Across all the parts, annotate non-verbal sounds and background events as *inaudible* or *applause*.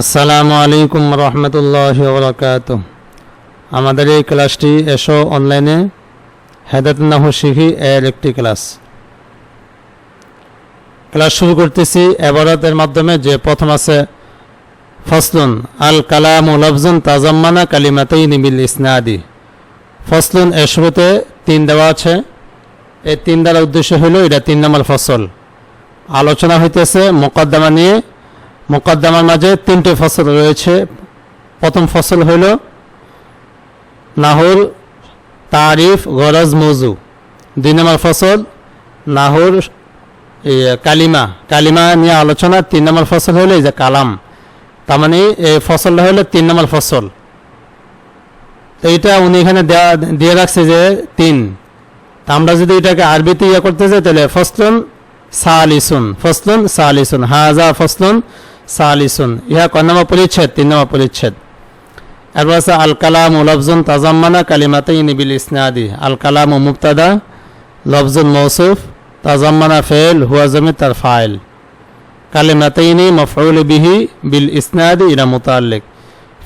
আসসালামু আলাইকুম রহমতুল্লাহ বরকাত আমাদের এই ক্লাসটি এসো অনলাইনে হেদায়তুল্লাহ শিখি এর একটি ক্লাস। ক্লাস শুরু করতেছি এবারতের মাধ্যমে যে প্রথম আছে, ফসলুন আল কালাম লফজুন তাজাম্মানা কালিমাতেই নিবিল ইসনাদি। ফসলুন এর শুরুতে তিন দেওয়া আছে। এই তিন দ্বারা উদ্দেশ্য হলো এটা তিন নম্বর ফসল। আলোচনা হইতেছে মোকদ্দমা নিয়ে মোকদ্দমার মাঝে তিনটে ফসল রয়েছে। প্রথম ফসল হইল নাহুর তারিফ গরজ মৌজু। দুই নম্বর ফসল নাহুর কালিমা। কালিমা নিয়ে আলোচনা। তিন নম্বর ফসল হইল এই যে কালাম। তার মানে এই ফসলটা হইল তিন নম্বর ফসল। তো এটা উনি এখানে দেওয়া দিয়ে রাখছে যে তিন। তা আমরা যদি এটাকে আরবিতে ইয়ে করতে চাই তাহলে ফসলুন সালিসুন। ফসলুন সালিসুন। হাজা ফসলুন সালিসুন। ইহা কয় নম্বর পরিচ্ছেদ? তিন নম্বর পরিচ্ছেদ। এরপর আছে আল কালাম ও লফজুন তাজাম্মানা কালিমাতাই নিবিল ইসনাদি আল কালাম ও মুক্তাদা লফজুন মৌসুফ তাজাম্মানা ফেল হুয়া জমি তার ফাইল। কালিমাতাইনি মফউল বিহি বিল ইসনাদি ইরা মুতাল্লিক।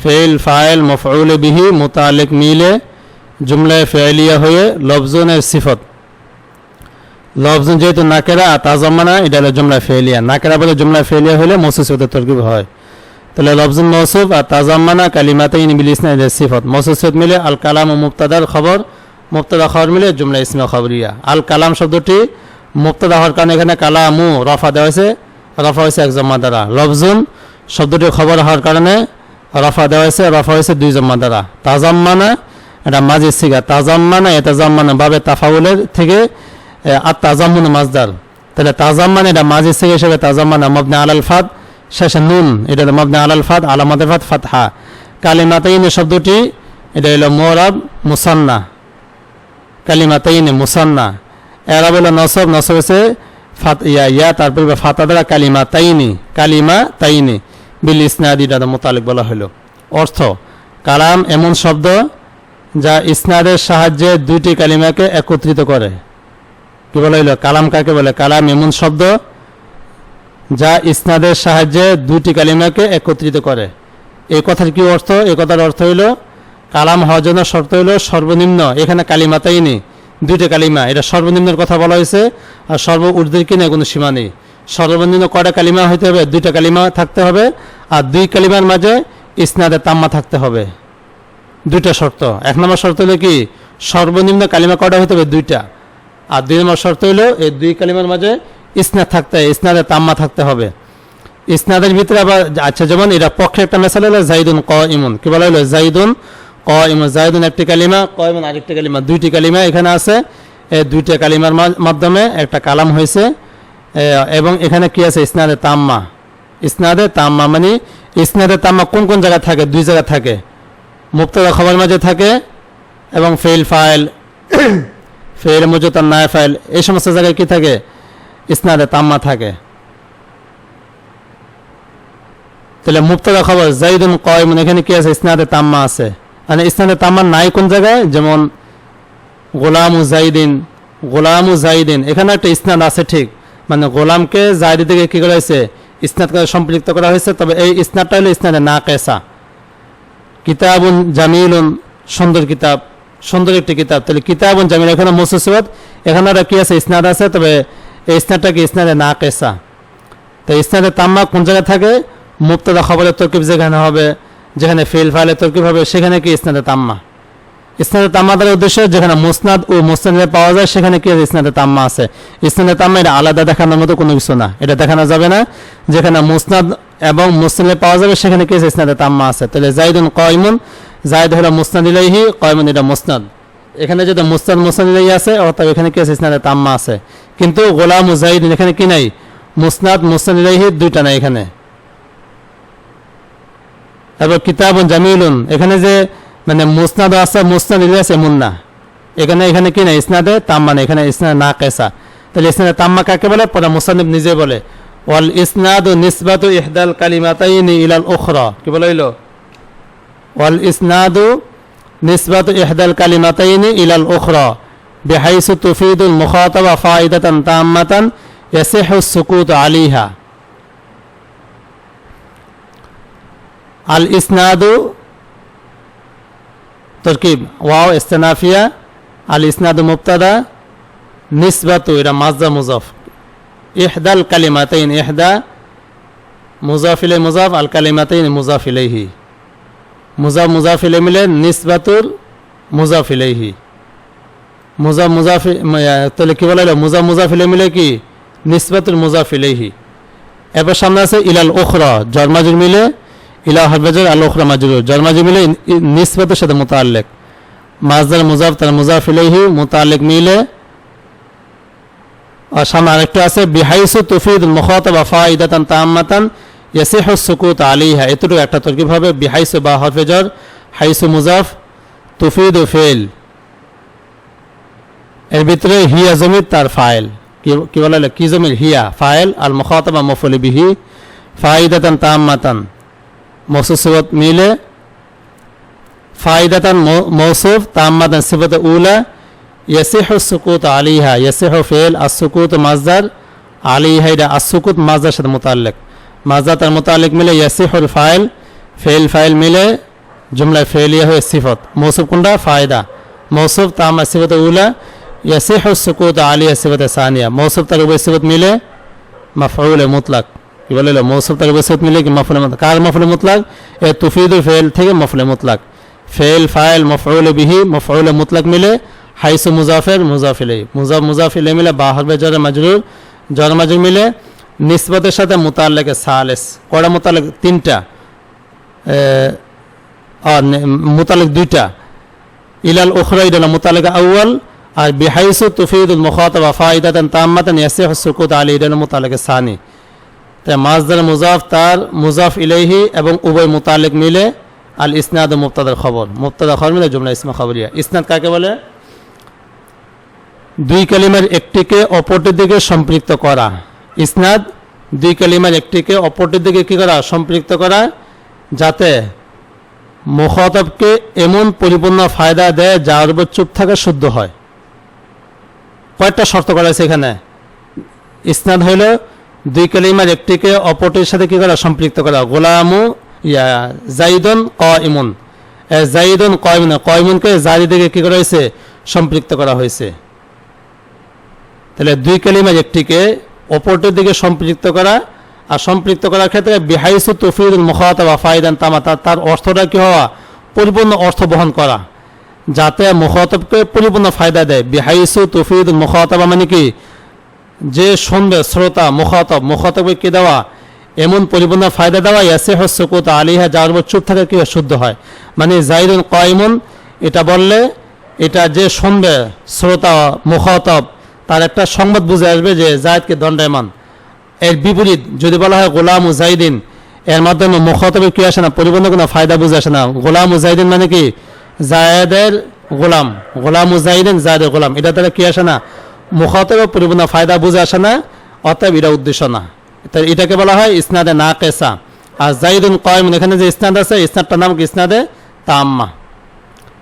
ফেল ফাইল মফউল বিহি মুতাল্লিক মিলে জুমলায় ফেলিয়া হয়ে লফজুনের সিফত। লফজুন যেহেতু নাকেরা আর তাজাম্মানা এটা হলো জুমলা ফেলিয়া নাকেরা বলে জুমলা ফেলিয়া হলে মসুসিফতে তরকিব হয়। তাহলে লফজুন মৌসুফ আর তাজাম্মানা কালিমাতাই নিবিল ইসনা এদের সিফত। মসুসিফত মিলে আল কালাম ও মুক্তাদার খবর মুক্তাদা খবর মিলে জুমলা ইসমা খবরিয়া। আল কালাম শব্দটি মুক্তাদা হওয়ার কারণে এখানে কালামু রফা দেওয়া হয়েছে। রফা হয়েছে এক জম্মা দ্বারা। লফজুন শব্দটি খবর হওয়ার কারণে রফা দেওয়া হয়েছে। রফা হয়েছে দুই জম্মা দ্বারা। তাজাম্মানা এটা মাঝে সিগা। তাজাম্মানা এ তাজাম্মানা বাবে তাফাউলের থেকে আর তাজাম্মুন মাজদার তাহলে তাজাম্মান এটা মাঝে সিগা হিসেবে তাজাম্মানা মবনে আলাল ফাদ শেষে নুন, এটা মবনে আলাল ফাদ আলামাদের ফাদ ফাতহা। কালিমাতাইন শব্দটি, এটা হলো মোরাব, মুসান্না। কালিমাতাইন মুসান্না। এরা বলে নসব নসব হচ্ছে ফাত, ইয়া ইয়া, তারপর ফাতা দ্বারা কালিমা তাইনি কালিমা তাইনি বিল ইসনাদিটা মোতালেক বলা হলো। অর্থ, কালাম এমন শব্দ যা ইসনাদের সাহায্যে দুইটি কালিমাকে একত্রিত করে। কি বলা হইল কালাম কাকে বলে? কালাম এমন শব্দ যা ইসনাদের সাহায্যে দুইটি কালিমাকে একত্রিত করে। এই কথার কি অর্থ? এই কথার অর্থ হইল, কালাম হওয়ার জন্য শর্ত হইল সর্বনিম্ন। এখানে কালিমাতাই নেই, দুইটা কালিমা। এটা সর্বনিম্নের কথা বলা হয়েছে, আর সর্ব ঊর্ধ্বের কিনে কোনো সীমা নেই। সর্বনিম্ন কটা কালিমা হইতে হবে? দুইটা কালিমা থাকতে হবে, আর দুই কালিমার মাঝে ইসনাদের তাম্মা থাকতে হবে। দুইটা শর্ত। এক নম্বর শর্ত হলো কি? সর্বনিম্ন কালিমা কটা হইতে হবে? দুইটা। আর দুই নম্বর শর্ত হলো এই দুই কালিমার মাঝে ইসনাদ থাকতে ইসনাদের তাম্মা থাকতে হবে। ইসনাদের ভিতরে আবার আচ্ছা যেমন এটা পক্ষে একটা মেসাল হলো জাইদুন ক ইমন কি বলা হলো? জাইদুন ক ইমন জাইদুন একটি কালিমা ক ইমন আরেকটি কালিমা। দুইটি কালিমা এখানে আছে। এই দুইটা কালিমার মাধ্যমে একটা কালাম হয়েছে। এবং এখানে কি আছে? ইসনাদে তাম্মা। ইসনাদে তাম্মা মানে ইসনাদে তাম্মা কোন কোন জায়গায় থাকে? দুই জায়গায় থাকে। মুক্তদা খবর মাঝে থাকে এবং ফেল ফাইল ফেল মজুতার নায় ফাইল, এই সমস্ত জায়গায় কি থাকে? ইসনাদে তাম্মা থাকে। তাহলে মুক্তদা খবর, জাইদুন কয়মন এখানে কি আছে? ইসনাদে তাম্মা আছে। মানে ইসনাদে তাম্মা নাই কোন জায়গায়? যেমন গোলামু জাইদিন গোলামু জাইদিন, এখানে একটা ইসনাদ আছে ঠিক। মানে গোলামকে জায়দি থেকে কি করা হয়েছে? ইসনাদ সম্পৃক্ত করা হয়েছে, তবে এই ইসনাদটা হলো ইসনাদে না কেসা। কিতাবুন জামিলুন, সুন্দর কিতাব। সুন্দর একটি কিতাব। তাহলে কিতাবুন জামিল, এখানে মুসিবত এখানে একটা কি আছে? ইসনাদ আছে, তবে ইসনাদটা কি? ইসনাদে না কেসা। তো ইসনাদে তাম্মা কোন জায়গায় থাকে? মুক্তদা খবরের তরকিব যেখানে হবে, যেখানে ফেল ফাইলের তরকিব হবে, সেখানে কি ইসনাদে তাম্মা? ইসনাদে তাম্মাদের উদ্দেশ্য যেখানে মুসনাদ ও মুসনাদে পাওয়া যায়, সেখানে কি ইসনাদে তাম্মা আছে। ইসনাদে তাম্মা এটা আলাদা দেখানোর মতো কোনো কিছু না। এটা দেখানো যাবে না। যেখানে মুসনাদ এবং মুসনাদে পাওয়া যাবে, সেখানে কি ইসনাদে তাম্মা আছে। তাহলে জাইদুন কয়মুন জায়দ হলো মুসনাদ ইলাইহি, কয়মুন এটা মুসনাদ। এখানে যদি মুসনাদ মুসনাদ ইলাইহি আছে, অর্থাৎ এখানে কি আছে? ইসনাদে তাম্মা আছে। কিন্তু গোলাম জাইদিন এখানে কি নাই? মুসনাদ মুসনাদ ইলাইহি দুইটা নাই এখানে। তারপর কিতাবুন জামিলুন। এখানে যে মানে মুসনাদ আছে, মুসনাদ ইলে আছে মুন্না এখানে এখানে কি না ইসনাদে তাম্মা না এখানে ইসনাদ না কেসা। তাহলে ইসনাদে তাম্মা কাকে বলে? পরে মুসানিব নিজে বলে। ওয়াল ইসনাদ নিসবাতু ইহদাল কালিমাতাইনি ইলাল উখরা। কি বলে হইল ওয়াল ইসনাদু নিসবাতু ইহদাল কালিমাতাইনি ইলাল উখরা বিহাইসু তুফিদুল মুখাতাবা ফাইদাতান তাম্মাতান ইয়াসিহু সুকুত আলিহা আল ইসনাদু তরকিব ওয়াও ইস্তেনাফিয়া আল ইসনাদু মুবতাদা নিসবাতু এটা মাজদা মুজফ ইহদাল কালিমাতাইন ইহদা মুজাফ ইলাই মুজাফ আল কালিমাতাইন মুজাফ ইলাইহি মুজাফ মুজাফ ইলাই মিলে নিসবাতুর মুজাফ ইলাইহি মুজাফ তাহলে কি বলা হলো? মুজাফ মুজাফ ইলাই মিলে কি? নিসবাতুল মুজাফ ইলাইহি এবার সামনে আছে ইলাল ওখরা জন্মাজুর মিলে ইলা হরবাজার আল ওখরা মাজুর জন্মাজুর মিলে নিসবাতের সাথে মোতাল্লেক মাজদার মুজাফ তার মুজাফ ইলাইহি মোতাল্লেক মিলে আর সামনে আরেকটা আছে, বিহাইসু তুফিদ মুখাতাবা ফাইদাতান তাম্মাতান ইয়াসিহু সুকুত আলাইহা, এতটুকু একটা তরকিব হবে, বিহাইসু বা হরফেজর হাইসু মুজাফ, তুফিদ ও ফেল এর ভিতরে হিয়া জমির তার ফাইল। কি বলা কি জমির? হিয়া, ফাইল, আল মুখাতাবা মফুল বিহি, ফাইদাতান তাম্মাতান মৌসুসিবত মিলে, ফাইদাতান মৌসুফ তাম্মাতান সিবত উলা, ইয়াসিহু সুকুত আলিহা ইয়াসিহু ফেল আসুকুত মাজদার আলিহা এটা আসুকুত মাজদার সাথে মোতাল্লেক। মাজদা তার মোতাল্লেক মিলে ইয়াসিহুল ফাইল ফেল ফাইল মিলে জুমলায় ফেলিয়া হয়ে সিফত। মৌসুফ কোনটা? ফায়দা। মৌসুফ তামা সিফত উলা, ইয়াসিহু সুকুত আলিয়া সিফত সানিয়া। মৌসুফ তার উভয় সিফত মিলে মাফউল মুতলাক। কি বলে মৌসুফ তার উভয় মিলে কি মাফুল মুতলাক? কার মাফুল মুতলাক? এ তুফিদুল ফেল থেকে মাফুল মুতলাক। ফেল ফাইল মফউল বিহি, মফউল মুতলাক মিলে হাইসু মুজাফের মুজাফিলে মুজাফ মুজাফিলে মিলে বা হরবে জর মাজরুর জর মাজরুর মিলে নিসবতের সাথে মোতাল্লেকে সালেস। কয়টা মোতালেক তিনটা। মোতালেক দুইটা। ইলাল উখরা ইডাল মোতালেক আউয়াল, আর বিহাইসু তুফিদুল মুখাতাবা ফাইদাতান তাম্মাতান ইয়াসিহু সুকুত আলী ইডাল মোতালেক সানি। তাই মাজদার মুজাফ, তার মুজাফ ইলাইহি এবং উভয় মোতালেক মিলে আল ইসনাদ মুক্তাদার খবর। মুক্তাদা খবর মিলে জুমলা ইসমা খবরিয়া। ইসনাদ কাকে বলে? দুই কালিমার একটিকে অপরটির দিকে সম্পৃক্ত করা। ইসনাদ দুই কালিমার একটিকে অপরটির দিকে কী করা? সম্পৃক্ত করা। যাতে মুখতবকে এমন পরিপূর্ণ ফায়দা দেয় যার উপর চুপ থাকা শুদ্ধ হয়। কয়েকটা শর্ত করা আছে এখানে। ইসনাদ হইল দুই কালিমার একটিকে অপরটির সাথে কী করা? সম্পৃক্ত করা। গোলামু ইয়া জাইদন ক ইমন জাইদন ক ইমন ক ইমনকে জারি দিকে কী করা হয়েছে? সম্পৃক্ত করা হয়েছে। তাহলে দুই কালিমার একটিকে অপরটির দিকে সম্পৃক্ত করা, আর সম্পৃক্ত করার ক্ষেত্রে বিহাইসু তফিদুল মুখাতা বা ফায়দান তামাতা তার অর্থটা কী হওয়া? পরিপূর্ণ অর্থ বহন করা। যাতে মুখাতবকে পরিপূর্ণ ফায়দা দেয়। বিহাইসু তফিদুল মুখাতাবা মানে কি? যে শুনবে, শ্রোতা, মুখাতব, মুখাতবকে কি দেওয়া? এমন পরিপূর্ণ ফায়দা দেওয়া ইয়াসে হস্যকুত আলিহা যার উপর চুপ থাকে কি শুদ্ধ হয়। মানে জাইদুল কয়মন, এটা বললে, এটা যে শুনবে, শ্রোতা, মুখাতব তার একটা সংবাদ বুঝে আসবে যে জায়দকে দণ্ডায়মান। এর বিপরীত যদি বলা হয় গোলাম উজাইদিন, এর মাধ্যমে মুখতবে কি আসে না? পরিবর্তন কোনো ফায়দা বুঝে আসে না। গোলাম উজাইদিন মানে কি? জায়দের গোলাম। গোলাম উজাইদিন, জায়দের গোলাম। এটা তাহলে কি আসে না? মুখতবে পরিবর্তন ফায়দা বুঝে আসে না, অতএব এটা উদ্দেশ্য না। তাই এটাকে বলা হয় ইসনাদে না কেসা আর জাইদুন কয়ম এখানে যে ইসনাদ আছে, ইসনাদটার নাম কি? ইসনাদে তাম্মা।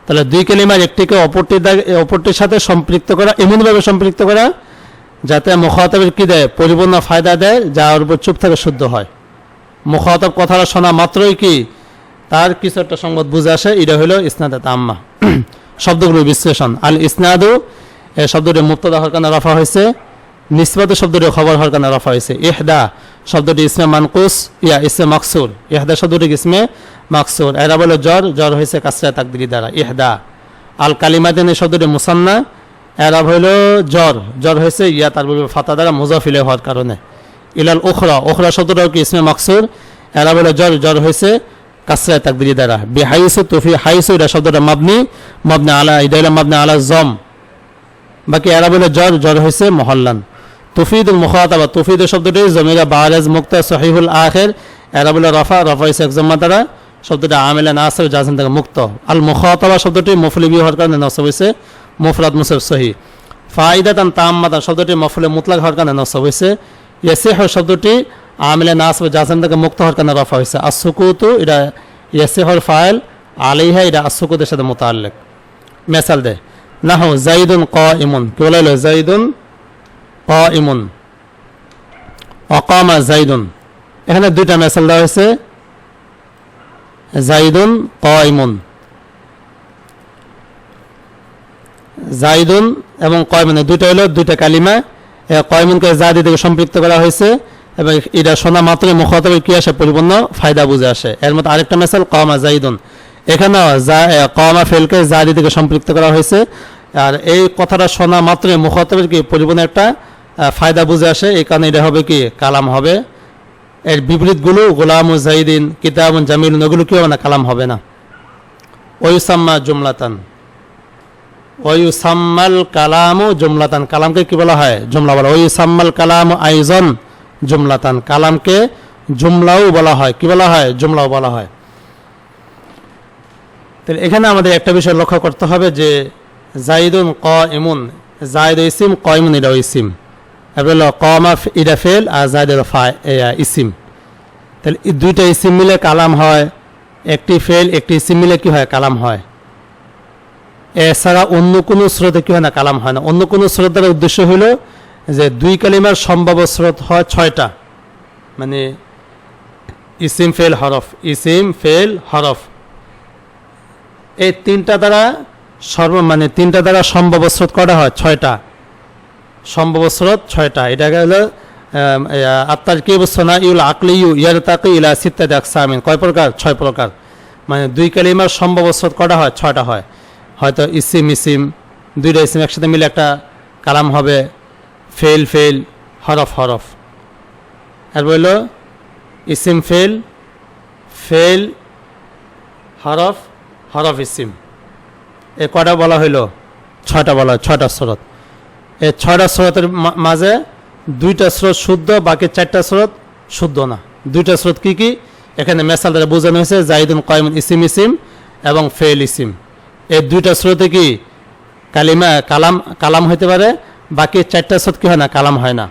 তাহলে দুই কেলিমার একটিকে অপরটির অপরটির সাথে সম্পৃক্ত করা, এমনভাবে সম্পৃক্ত করা, যাতে মুখাতবের কী দেয়? পরিপূর্ণ ফায়দা দেয়, যা ওর উপর চুপ থেকে শুদ্ধ হয়। মুখাতব কথাটা শোনা মাত্রই কি? তার কিছু একটা সংবাদ বুঝে আসে, এটা হলো ইসনাদে তাম্মা। *clears throat* শব্দগুলো বিশ্লেষণ। আল ইসনাদু শব্দটি মুক্তদা হওয়ার কারণে রফা হয়েছে। নিসবাত শব্দটি খবর হওয়ার কারণে রফা হয়েছে। ইহদা শব্দটি ইসমে মানকুস, ইয়া ইসমে মাকসুর। ইহদা শব্দটি ইসমে মাকসুর। এরা বলে জ্বর জ্বর হয়েছে কাসরা তাকদিরি দ্বারা, ইহদা। আল কালিমাদিন এই শব্দটি মুসান্না। এরা হইল জ্বর জ্বর হয়েছে ইয়া, তার বলবে ফাতা দ্বারা মুজাফিলে হওয়ার কারণে। ইলাল ওখরা ওখরা শব্দটাও কি ইসমে মাকসুর? এরা বলে জ্বর জ্বর হয়েছে কাসরা তাকদিরি দ্বারা। বিহাইসু তুফি, হাইসু এটা শব্দটা মাবনি, মাবনে আলা হলো মাবনে আলা জম। বাকি এরা বলে জ্বর জ্বর হয়েছে মহল্লান। তুফিদুল মুখাতাবা তুফিদ শব্দটি জমিরা বারাজ মুক্তা সহিহুল আখের, এরা বলে রফা রফা হয়েছে একজম্মা দ্বারা, শব্দটি আমেলা নাসর জাহান থেকে মুক্ত। আল মুখাতাবা শব্দটি মফলিবি হওয়ার কারণে নসব হয়েছে মুফরাদ মুসর সহি। ফাইদাতান তাম্মাতান শব্দটি মফলে মুতলাক হওয়ার কারণে নসব হয়েছে ইয়াসিহ শব্দটি আমিলে নাসব জাহান থেকে মুক্ত হওয়ার কারণে রফা হয়েছে আসুকুতু এটা ইয়াসিহর ফাইল আলিহা এটা আসুকুতের সাথে মোতাল্লেক মেসাল দেয় নাহ, জাইদুন ক ইমন কি বলে জাইদুন ইমন অকামা জাইদুন এখানে দুইটা মেসাল দেওয়া হয়েছে। জাইদুন কয়মুন জাইদুন এবং কয়মুন দুইটা হলো দুইটা কালিমা। কয়মুনকে জাদি থেকে সম্পৃক্ত করা হয়েছে এবং এটা শোনা মাত্রই মুখতবের কি আসে পরিপূর্ণ ফায়দা বুঝে আসে। এর মধ্যে আরেকটা মেসাল কমা জাইদুন এখানেও কমা ফেলকে জাদি থেকে সম্পৃক্ত করা হয়েছে। আর এই কথাটা শোনা মাত্রই মুখতবের কি পরিপূর্ণ একটা ফায়দা বুঝে আসে। এই কারণে এটা হবে কি? কালাম হবে। এর বিপরীতগুলো গোলাম জাইদিন কিতাবুন জামিল ওগুলো কি হবে না? কালাম হবে না। ওয়ুসাম্মা জুমলাতান। ওয়ুসাম্মাল কালামু জুমলাতান। কালামকে কি বলা হয়? জুমলা বলা ওয়ুসাম্মাল কালাম আইজন জুমলাতান। কালামকে জুমলাও বলা হয়। কি বলা হয়? জুমলাও বলা হয়। তাহলে এখানে আমাদের একটা বিষয় লক্ষ্য করতে হবে যে, জাইদুন ক ইমুন জায়দ ইসিম ক ইমুন এটা ইসিম। হলো কমা ইডা ফেল আর জায়দের ফা ইসিম। তাহলে দুইটা ইসিম মিলে কালাম হয়। একটি ফেল, একটি ইসিম মিলে কি হয়? কালাম হয়। এছাড়া অন্য কোনো স্রোতে কি হয় না? কালাম হয় না। অন্য কোনো স্রোতের উদ্দেশ্য হলো যে দুই কালিমার সম্ভাব্য স্রোত হয় ছয়টা। মানে ইসিম, ফেল, হরফ। ইসিম, ফেল, হরফ। এই তিনটা দ্বারা সর্ব মানে তিনটা দ্বারা সম্ভব স্রোত করা হয়? ছয়টা। সম্ভব স্রোত ছয়টা। এটাকে হলো আত্মার কে বসনা ইউল আকলি ইউ ইয়ার তাকে ইলা সিত্তাদি আকসামিন। কয় প্রকার? ছয় প্রকার। মানে দুই কালিমার সম্ভব স্রোত করা হয়? ছয়টা হয়। হয়তো ইসিম ইসিম, দুইটা ইসিম একসাথে মিলে একটা কালাম হবে। ফেল ফেল হরফ হরফ। আর বলল ইসিম ফেল ফেল হরফ হরফ, ইসিম। এ কটা বলা হইল? ছয়টা বলা ছয়টা স্রোত। এই ছয়টা স্রোতের মাঝে দুইটা স্রোত শুদ্ধ, বাকি চারটা স্রোত শুদ্ধ না। দুইটা স্রোত কি কি? এখানে মেসাল দ্বারা বোঝানো হয়েছে, জাহিদুন কয়মুন ইসিম ইসিম এবং ফেল ইসিম। এই দুইটা স্রোতে কি কালিমা, কালাম কালাম হইতে পারে, বাকি চারটা স্রোত কি হয় না, কালাম হয় না।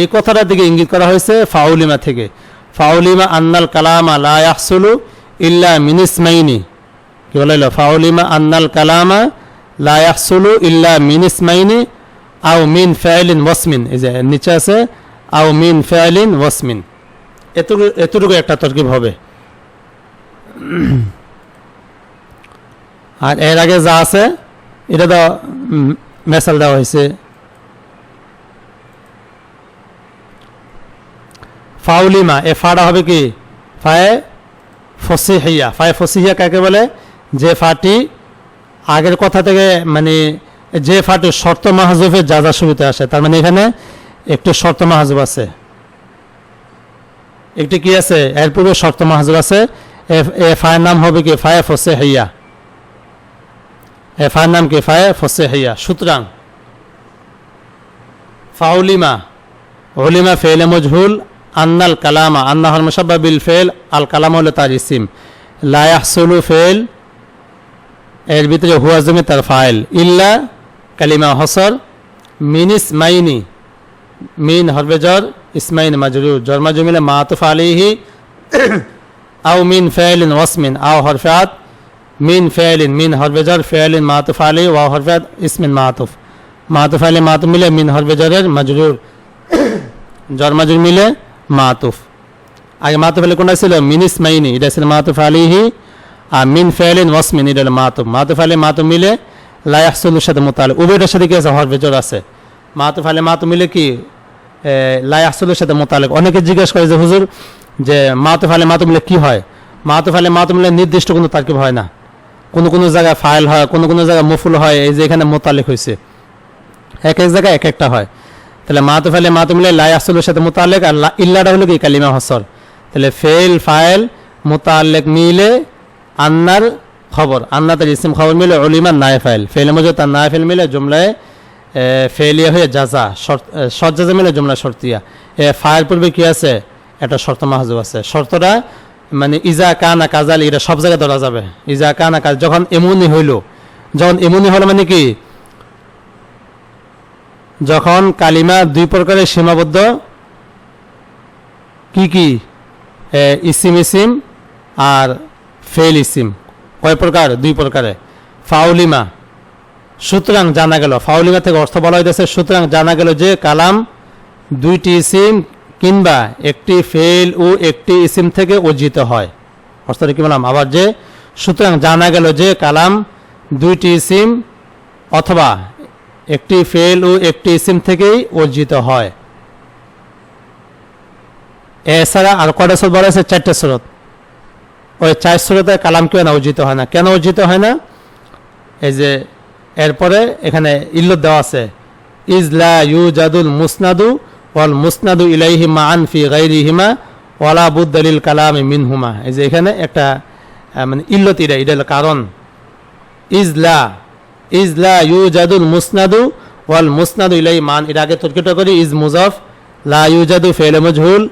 এই কথাটার দিকে ইঙ্গিত করা হয়েছে ফাউলিমা থেকে। ফাউলিমা আন্নাল কালামা লা ইয়াহসুলু ইল্লা মিনিসমাইনি কি বলে ফাউলিমা আন্নাল কালামা লা ইয়াহসুলু ইল্লা মিনিসমাইনি আও মিন ফাইলিন ওয়াসমিন এই যে নিচে আছে আও মিন ফাইলিন ওয়াসমিন এতটুকু একটা তরকিব হবে। *clears throat* আর এর আগে যা আছে, এটা তো মেসাল দেওয়া হয়েছে। ফাউলিমা, এ ফাটা হবে কি? ফায়ে ফসিহিয়া। ফায়ে ফসিহিয়া কাকে বলে? যে ফাটি আগের কথা থেকে মানে যে ফাটি শর্ত মাহাজুফের যা যা শুরুতে আসে, তার মানে এখানে একটু শর্ত মাহাজুব আছে। একটি কি আছে? এর পূর্বে শর্ত মাহাজুব আছে। এ- এ ফায়ের নাম হবে কি? ফায়ে ফসে হইয়া এ নাম কি? ফায়ে ফসে হইয়া সুতরাং ফাউলিমা হলিমা ফেলে মজহুল আন্নাল কালামা, আন্না হল মুসাব্বা বিল ফেল আল কালাম হলো তার ইসিম। লায়াহসুলু ফেল এর ভিতরে হুয়া জমি তার ফাইল। ইল্লা কালিমা হসর মিনিস মাইনি মিন হরবেজর ইসমাইন মাজরুর জর্মা জমিলে মাতুফ আলিহি আও মিন ফেলিন ওয়াসমিন, আও হরফাত মিন ফেলিন মিন হরবেজর ফেলিন মাতুফ আলি ওয়া হরফাত ইসমিন মাতুফ। মাতুফ আলি মাতুফ মিলে মিন হরবেজরের মাজরুর জন্মাজুর মিলে মাতুফ। আগে মাতুফ আলী কোনটা ছিল? মিনিস মাইনি এটা ছিল মাতুফ আলিহি আর মিন ফেলিন ওয়াসমিন, এটা মাতুফ। মাতুফ আলী মাতুফ মিলে লায়াহসুলের সাথে মোতালে উভয়টার সাথে কি আছে? হরফেজর আছে। মাতুফ আলী মাতুফ মিলে কি? লায়াহসুলের সাথে মোতালেক অনেকে জিজ্ঞেস করে যে, হুজুর, যে মাতুফ আলী মাতুফ মিলে কি হয়? মাতুফ আলী মাতুফ মিলে নির্দিষ্ট কোনো তার্কিব হয় না। কোনো কোনো জায়গায় ফাইল হয়, কোনো কোনো জায়গায় মুফুল হয়, এই যে এখানে মোতালেক হয়েছে এক এক জায়গায় এক একটা হয়। তাহলে মাতুফ আলী মাতুফ মিলে লাই আসলের সাথে মোতালেক আর ইল্লাটা হলো কি? কালিমা হসর। তাহলে ফেল ফাইল, মোতালেক মিলে আন্নার খবর। আন্না তার ইসিম খবর মিলে অলিমা নাই ফাইল ফেল মজুদ তার নাই ফেল মিলে জুমলায় ফেলিয়া হয়ে যাজা যাজা মিলে জুমলা শর্তিয়া। এ, ফায়ের পূর্বে কি আছে? একটা শর্ত মাহাজুব আছে। শর্তটা মানে ইজা কানা কাজাল, এটা সব জায়গায় ধরা যাবে। ইজা কানা কাজ যখন এমনি হইল, যখন এমনি হলো মানে কি? যখন কালিমা দুই প্রকারের সীমাবদ্ধ, কি কি? ইসিম ইসিম আর ফেল ইসিম। কয় প্রকার? দুই প্রকারে। ফাউলিমা। সুতরাং জানা গেল, ফাউলিমা থেকে অর্থ বলা হইতেছে, সুতরাং জানা গেল যে কালাম দুইটি ইসিম কিংবা একটি ফেল ও একটি ইসিম থেকে অর্জিত হয়। অর্থটা কি বললাম? আবার যে, সুতরাং জানা গেল যে কালাম দুইটি ইসিম অথবা একটি ফেল ও একটি ইসিম থেকেই অর্জিত হয়। এছাড়া আর কটা স্রোত বলা আছে চারটে স্রোত। ওই চার স্রোতে কালাম কেন অর্জিত হয় না। কেন অর্জিত হয় না? এই যে এরপরে এখানে ইল্লত দেওয়া আছে ইজলা ইউ জাদুল মুসনাদু ওয়াল মুসনাদু ইলাইহি মা আন ফি গাইরিহিমা ওয়ালা বুদ্দালিল কালাম মিনহুমা। এই যে এখানে একটা মানে ইল্লত এটা এটা কারণ। ইজলা ইজলা ইউ জাদুল মুসনাদু ওয়াল মুসনাদু ইলাই মান এর আগে তর্কিত করি, ইজ মুজফ, লা ইউজাদু ফেলে মজহুল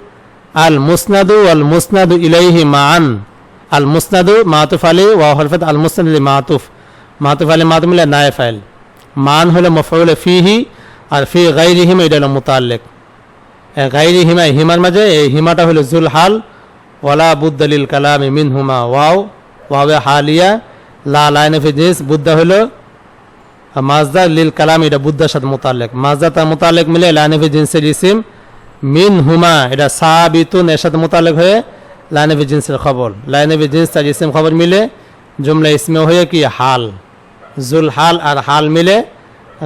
আল মুসনাদু ওয়াল মুসনাদু ইলাইহি মান আল মুসনাদু মাতুফ আলী ওয়া হরফত আল মুসনাদ আলী মাতুফ মাতুফ আলী মাতুফ মিলে নায়ে ফাইল মান হলো মফউল ফিহি আর ফি গাইরিহিম এটা হলো মুতাল্লিক এ গাইরি হিমা হিমার মাঝে এই হিমাটা হলো জুল হাল ওয়ালা বুদ্দালিল কালামি মিন হুমা ওয়াও ওয়াবে হালিয়া লা লাইন ফি জিন্স বুদ্ধা হলো মাজদা লিল কালাম এটা বুদ্ধার সাথে মোতালেক মাজদা তার মোতালেক মিলে লাইন ফি জিন্সের ইসিম মিন হুমা এটা সাবিতুন এর সাথে মোতালেক হয়ে লাইন ফি জিন্সের খবর। লাইন ফি জিন্স তার ইসিম খবর মিলে জুমলা ইসমে হয়ে কি? হাল। জুল হাল আর হাল মিলে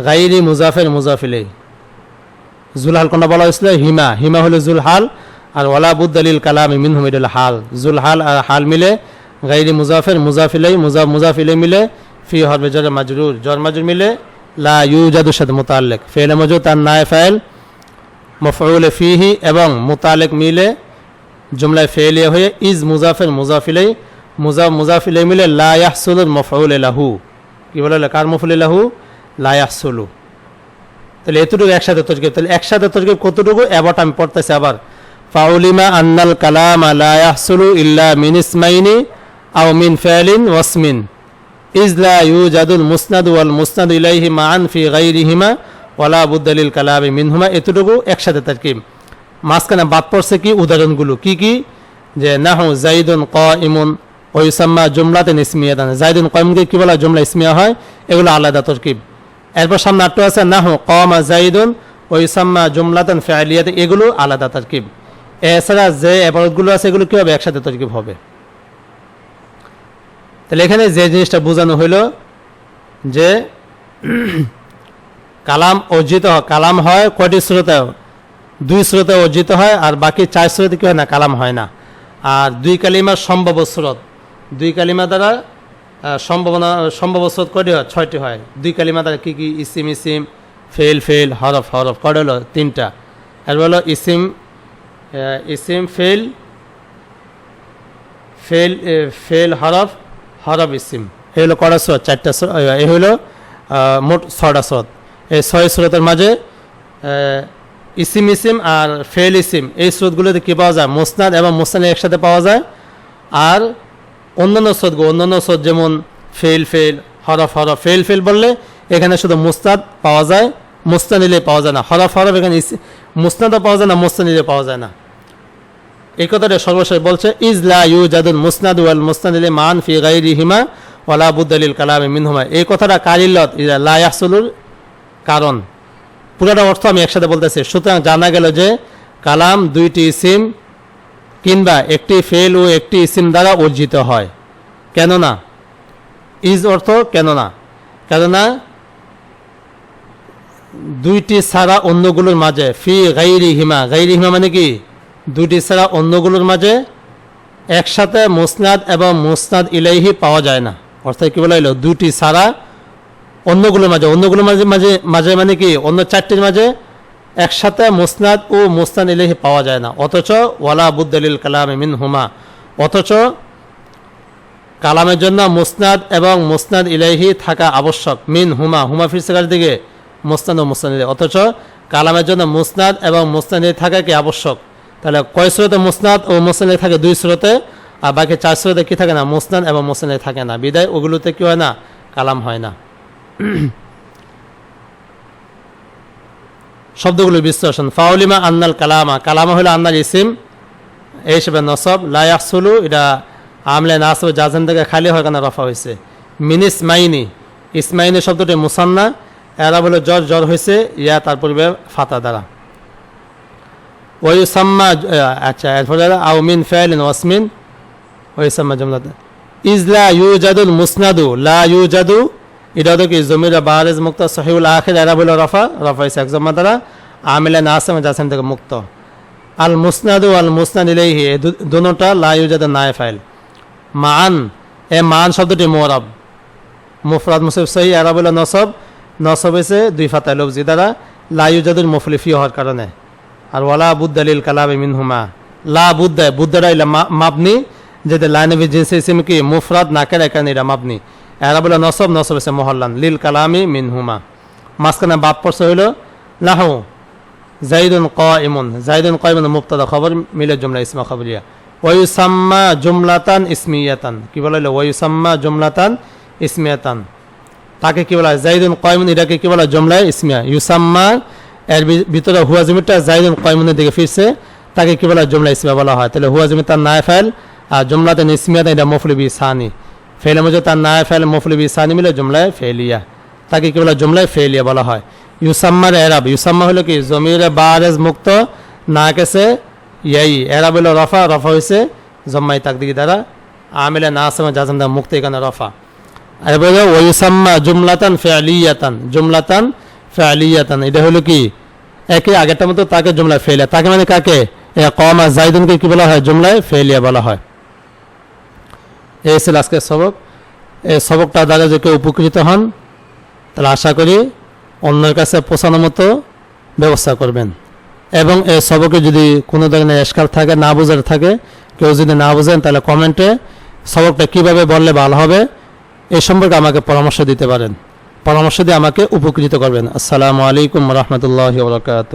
গাইরি মুজাফের মুজাফিলেই জুলহাল কোনটা বলা হয়েছিল? হিমা। হিমা হলো জুলহাল আর ওয়ালা বুদ্দালিল কালাম মিনহুম এটা হলো। হাল জুলহাল আর হাল মিলে গাইরি মুজাফের মুজাফিলাই মুজাফ মুজাফিলে মিলে ফি হরবে জর মাজরুর। জর মাজরুর মিলে লা ইউজাদু সাথে মোতালেক ফেল মজু তার নায় ফাইল মফউল ফিহি এবং মোতালেক মিলে জুমলায় ফেলিয়া হয়ে ইজ মুজাফের মুজাফিলাই মুজাফ মুজাফিলাই মিলে লা ইয়াহসুলুল মফউল লাহু। কি বলে কার মফুল লাহু? লা ইয়াহসুলু। তাহলে এতটুকু একসাথে তরকিব তাহলে একসাথে তরকিব কতটুকু? এবারটা আমি পড়তেছি আবার। ফাউলিমা আন্নাল কালাম লা ইয়াহসুলু ইল্লা মিন ইসমাইনি আও মিন ফেলিন ওয়াসমিন। ইজ ইজলা ইউজাদুল মুসনাদ ওয়াল মুসনাদ ইলাইহি মান ফি গাইরিহিমা ওয়ালা বুদ্দালিল কালামি মিনহুমা। এতটুকু একসাথে তরকিব মাঝখানে বাদ পড়ছে কি উদাহরণগুলো? কি কি? যে নাহ জাইদুন ক ইমুন ওইসাম্মা জুমলাতেন ইসমিয়াদান জাইদুন কয়মকে কি বলা জুমলা ইসমিয়া হয়, এগুলো আলাদা তরকিব। এরপর সামনে আটটু আছে, নাহু কমা জাইদুন ওইসাম্মা জুমলাতান ফেয়ালিয়াত এগুলো আলাদা তরকিব। এছাড়া যে এবারতগুলো আছে, এগুলো কীভাবে একসাথে তরকিব হবে? তাহলে এখানে যে জিনিসটা বোঝানো হইল, যে *clears throat* কালাম অর্জিত কালাম হয় কয়টি স্রোতে দুই স্রোতে অর্জিত হয় আর বাকি চার স্রোতে কি হয় না কালাম হয় না। আর দুই কালিমার সম্ভব স্রোত দুই কালিমা দ্বারা সম্ভাবনা সম্ভব স্রোত কয়টি হয়? ছয়টি হয়। দুই কালিমা দ্বারা কী কী? ইসিম ইসিম ফেল ফেল হরফ হরফ কয়টা হলো? তিনটা। এর হলো ইসিম ইসিম ফেল ফেল ফেল হরফ হরফ ইসিম। এই হলো কটা স্রোত? চারটা স্রোত। এ, হলো মোট ছটা স্রোত। এই ছয় স্রোতের মাঝে ইসিম ইসিম আর ফেল ইসিম, এই স্রোতগুলোতে কী পাওয়া যায়? মোসনাদ এবং মোসনাদ একসাথে পাওয়া যায়। আর অন্যান্য স্রোতগুলো, অন্যান্য স্রোত যেমন ফেল ফেল হরফ হরফ ফেল ফেল বললে এখানে শুধু মুস্তাদ পাওয়া যায় মুস্তানিলে পাওয়া যায় না। হরফ হরফ এখানে মুসনাদও পাওয়া যায় না মুস্তানিলে পাওয়া যায় না। এই কথাটা সর্বশেষ বলছে, ইজ ইজলা ইউ জাদুল মুসনাদ ওয়াল মুস্তানিলে মান ফি গাইরি হিমা ওয়ালা বুদ্দালিল কালামে মিনহুমা। এই কথাটা কারিল্লত ইজা লা ইয়াহসুলুর কারণ। পুরোটা অর্থ আমি একসাথে বলতেছি। সুতরাং জানা গেল যে কালাম দুইটি ইসিম কিংবা একটি ফেল ও একটি ইসিম দ্বারা অর্জিত হয়। কেননা? ইজ অর্থ কেননা? কেননা দুইটি ছাড়া অন্যগুলোর মাঝে, ফি গাইরি হিমা গাইরি হিমা মানে কি? দুইটি ছাড়া অন্যগুলোর মাঝে একসাথে মুসনাদ এবং মুসনাদ ইলাইহি পাওয়া যায় না। অর্থাৎ কি বলা হলো? দুইটি ছাড়া অন্যগুলোর মাঝে অন্যগুলোর মাঝে মাঝে মাঝে মানে কি? অন্য চারটির মাঝে একসাথে মুসনাদ ও মুস্তান ইলেহি পাওয়া যায় না। অথচ ওয়ালা বুদ্দলিল কালাম মিন হুমা অথচ কালামের জন্য মুসনাদ এবং মুসনাদ ইলাহি থাকা আবশ্যক। মিন হুমা হুমা ফিরসেকার দিকে মুস্তান ও ইলাহি অথচ কালামের জন্য মুসনাদ এবং ইলাহি থাকা কি আবশ্যক? তাহলে কয় স্রোতে মুসনাদ ও ইলাহি থাকে? দুই স্রোতে। আর বাকি চার স্রোতে কি থাকে না? মুসনাদ এবং ইলাহি থাকে না। বিদায়, ওগুলোতে কি হয় না? কালাম হয় না। *clears throat* শব্দগুলো বিশ্লেষণ। ফাউলিমা আন্নাল কালামা। কালামা হলো আন্নাল ইসিম। এই হিসেবে নসব। লায়াকসুলু এটা আমলে নাসব জাজেন থেকে খালি হয় কেন রফা হয়েছে? মিন ইসমাইনি। ইসমাইনি শব্দটি মুসান্না। এরা বলে জ্বর জ্বর হয়েছে। ইয়া তার পূর্বে ফাতা দ্বারা। ওই সাম্মা আচ্ছা এরপরে আও মিন ফেলিন ওয়াসমিন ওয়াইসাম্মা জুমলাতান ইজলা ইউজাদুল মুসনাদু। লা ইউজাদু এটা হলো কি জমিরা বাহারেজ মুক্ত সহিউল আখির এরা বলে রফা রফা ইসা এক জমা দ্বারা। আমিলা নাসেম জাসেম থেকে মুক্ত। আল মুসনাদু আল মুসনাদ ইলাইহি এই দু- দুনোটা লা ইউজাদু নায়ে ফাইল। মান, এ মান শব্দটি মোরাব। মুফরাদ মুসিফ সহি এরা বলে নসব। নসব হয়েছে দুই ফাতায় লফজি দ্বারা লা ইউজাদুল মুফলিফি হওয়ার কারণে। আর ওয়ালা বুদ্দালিল কালাবে মিনহুমা। লা বুদ্দা বুদ্দারা ইলা মা- মাবনি, যেটা লাইনবি জিন্স কি মুফরাদ নাকের এখানে এটা মাবনি। এরা বলে নসব নসব হয়েছে মহল্লান। লিল কালামি মিনহুমা। মাঝখানে বাপ পড়ছে হইল নাহু জাইদুন ক ইমন জাইদুন ক ইমন মুক্তাদা খবর, মিলে জুমলা ইসমা খবরিয়া ওয়ুসাম্মা জুমলাতান ইসমিয়াতান। কি বলা হলো ওয়ুসাম্মা জুমলাতান ইসমিয়াতান। তাকে কি বলা জাইদুন কয়মুন এটাকে কি বলা জমলায় ইসমিয়া। ইউসাম্মা, এর ভিতরে হুয়া জমিটা জাইদুন কয়মুনের দিকে ফিরছে। তাকে কি বলা জমলা ইসমিয়া বলা হয়। তাহলে হুয়া জমি তার নায় ফাইল আর জমলাতে ইসমিয়াতে এটা মফলিবি সানি। ফেলে মজে তার না ফাইল মফলিবি সানি মিলে জমলায় ফেলিয়া। তাকে কি বলে? জমলায় ফেলিয়া বলা হয়। ইউসাম্মার এরাব। ইউসাম্মা হলো কি? জমিরে বারেজ মুক্ত না কেসে ইয়াই। এরাব হলো রফা। রফা হয়েছে জম্মাই তাকদিকি দ্বারা। আমিলে না আসমা জাজান দা মুক্ত এখানে রফা। এরপরে ওয়ুসাম্মা জুমলাতান ফেয়ালিয়াতান জুমলাতান ফেয়ালিয়াতান এটা হলো কি? একে আগেরটা মতো তাকে জুমলায় ফেলিয়া। তাকে মানে কাকে? কমা জাইদুনকে কি বলা হয়? জুমলায় ফেলিয়া বলা হয়। এই ছিল আজকের সবক। এই সবকটা দ্বারা যে কেউ উপকৃত হন, তাহলে আশা করি অন্যের কাছে পৌঁছানোর মতো ব্যবস্থা করবেন। এবং এই সবকে যদি কোনো ধরনের এসকাল থাকে, না বোঝার থাকে, কেউ যদি না বোঝেন, তাহলে কমেন্টে সবকটা কীভাবে বললে ভালো হবে এই সম্পর্কে আমাকে পরামর্শ দিতে পারেন। পরামর্শ দিয়ে আমাকে উপকৃত করবেন। আসসালামু আলাইকুম রহমতুল্লাহ বরকাত